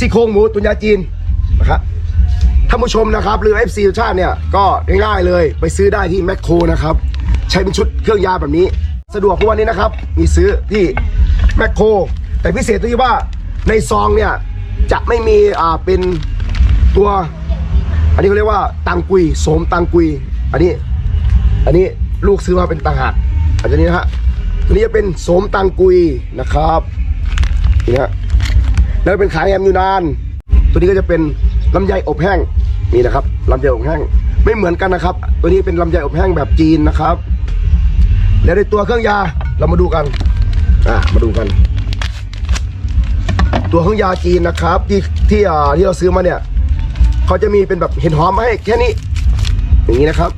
ซี่โครงหมูตุนยาจีนนะครับท่านผู้ชมนะครับหรือ FC ทุกชาติเนี่ยก็ง่ายๆเลยไปซื้อได้ที่แมคโครนะครับใช้เป็นชุดเครื่องยาแบบนี้ สะดวกทุกวันนี้นะครับ มีซื้อที่แมคโครแต่พิเศษตรงที่ว่าในซองเนี่ยจะไม่มีอ่าเป็นตัว อันนี้เขาเรียกว่าตังกุยโสมตังกุย อันนี้ อันนี้ลูกซื้อมาเป็นต่างหากอันนี้นะฮะตัวนี้จะเป็นโสมตังกุยนะครับนี่นะฮะ แล้วเป็นขายแฮมอยู่นาน ตัวนี้ก็จะเป็นลำไยอบแห้งนี่นะครับลำไยอบแห้ง ไม่เหมือนกันนะครับ ตัวนี้เป็นลำไยอบแห้งแบบจีนนะครับ แล้วในตัวเครื่องยาเรามาดูกันอ่ามาดูกัน ตัวเครื่องยาจีนนะครับ ที่ที่อ่าที่เราซื้อมาเนี่ยเขาจะมีเป็นแบบเห็ดหอมมาให้แค่นี้ อย่างนี้นะครับ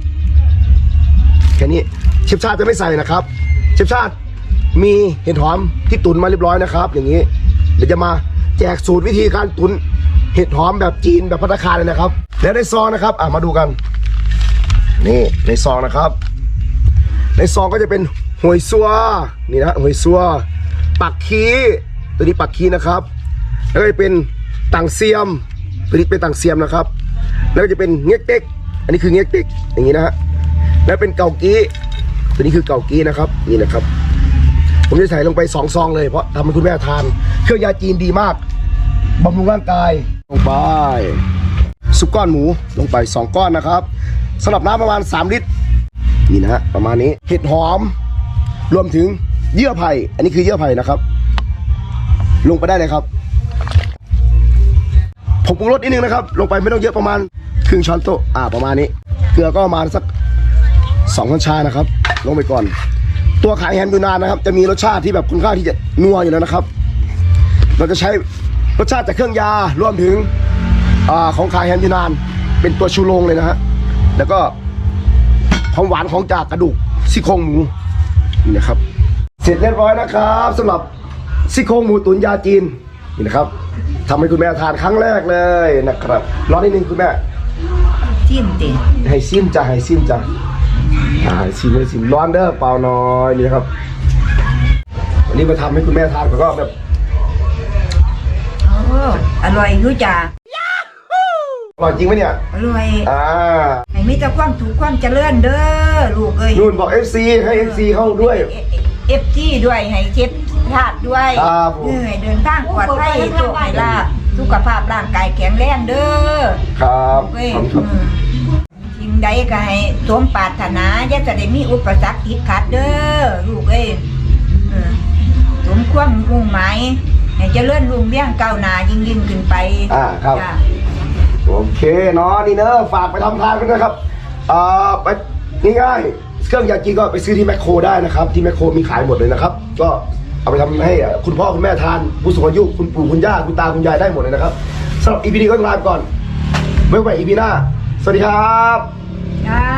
แค่นี้เชฟชาติจะไม่ใส่นะครับเชฟชาติมีเห็ดหอมที่ตุนมาเรียบร้อยนะครับ อย่างนี้ เดี๋ยวจะมา จกสูตรวิธีการตุนเห็ดหอมแบบจีนแบบพัตตาคาเลยนะครับ แล้วในซองนะครับ อะมาดูกัน นี่ในซองนะครับ ในซองก็จะเป็นหวยซัวนี่นะหวยซัวปักคีตัวนี้ปักคีนะครับ แล้วก็จะเป็นต่างเซียมตัวนี้เป็นต่างเซียมนะครับ แล้วก็จะเป็นเง็กเต็กอันนี้คือเง็กเต็กอย่างนี้นะฮะแล้วเป็นเกากี้ตัวนี้คือเกากี้นะครับนี่นะครับ ผมจะใส่ลงไปสองซองเลยเพราะทำให้คุณแม่ทาน เครื่องยาจีนดีมากบำรุงร่างกาย ลงไป ซุปก้อนหมูลงไปสองก้อนนะครับสำหรับน้ำประมาณ 3 ลิตร นี่นะฮะประมาณนี้เห็ดหอม รวมถึงเยื่อไผ่อันนี้คือเยื่อไผ่นะครับ ลงไปได้เลยครับผมปรุงรสนิดนึงนะครับ ลงไปไม่ต้องเยอะประมาณครึ่งช้อนโต๊ะอ่าประมาณนี้ เกลือก็ประมาณสักสองช้อนชานะครับ ลงไปก่อน ตัวขายแฮมยูนานนะครับ จะมีรสชาติที่แบบคุณค่อนข้างที่จะนัวอยู่แล้วนะครับ เราจะใช้รสชาติจากเครื่องยารวมถึงอาของขายแฮมยูนาน เป็นตัวชูโรงเลยนะฮะแล้วก็ความหวานของจากกระดูกซี่โครงหมูนี่นะครับ เสร็จเรียบร้อยนะครับสำหรับซี่โครงหมูตุ๋นยาจีนนี่นะครับทำให้คุณแม่ทานครั้งแรกเลยนะครับรอนิดนึงคุณแม่จิ้มติให้ซิมจ้ะให้ซิมจ้ะ อ่าให้ซิมให้ซิมร้อนเด้อเปล่าน้อยนี่นะครับวันนี้มาทำให้คุณแม่ทานก็แบบโอ้อร่อยอยู่จ้าอร่อยจริงไหมเนี่ย อร่อยอ่า ให้มีแต่ความถูกความเจริญเด้อลูกเอ้ยนุ่นบอก FC ให้ FC เข้าด้วย เอฟซีด้วยให้เช็ดชาติด้วยครับผมเหนื่อยเดินทางปลอดภัยโชคให้ลาภสุขภาพร่างกายแข็งแรงเด้อครับเว้ยขอบคุณครับ อืมสิ่ง ใดก็ให้สมปรารถนาอย่าจะได้มีอุปสรรคติดขัดเด้อลูกเอ้ยอืมสมความมุ่งหมายให้เจริญรุ่งเรืองก้าวหน้ายิ่งยิ่งขึ้นไปอ่าครับจ้ะโอเคเนาะนี่เนอะฝากไปทำทานกันนะครับอ่าไปง่ายๆเครื่องยาจีนก็ไปซื้อที่แมคโครได้นะครับ ที่แมคโครมีขายหมดเลยนะครับ ก็เอาไปทำให้คุณพ่อคุณแม่ทาน ผู้สูงอายุคุณปู่คุณย่าคุณตาคุณยายได้หมดเลยนะครับสำหรับอีพีนี้ก็ลาไปก่อนไว้ไว้อีพีหน้า สวัสดีครับ Ah.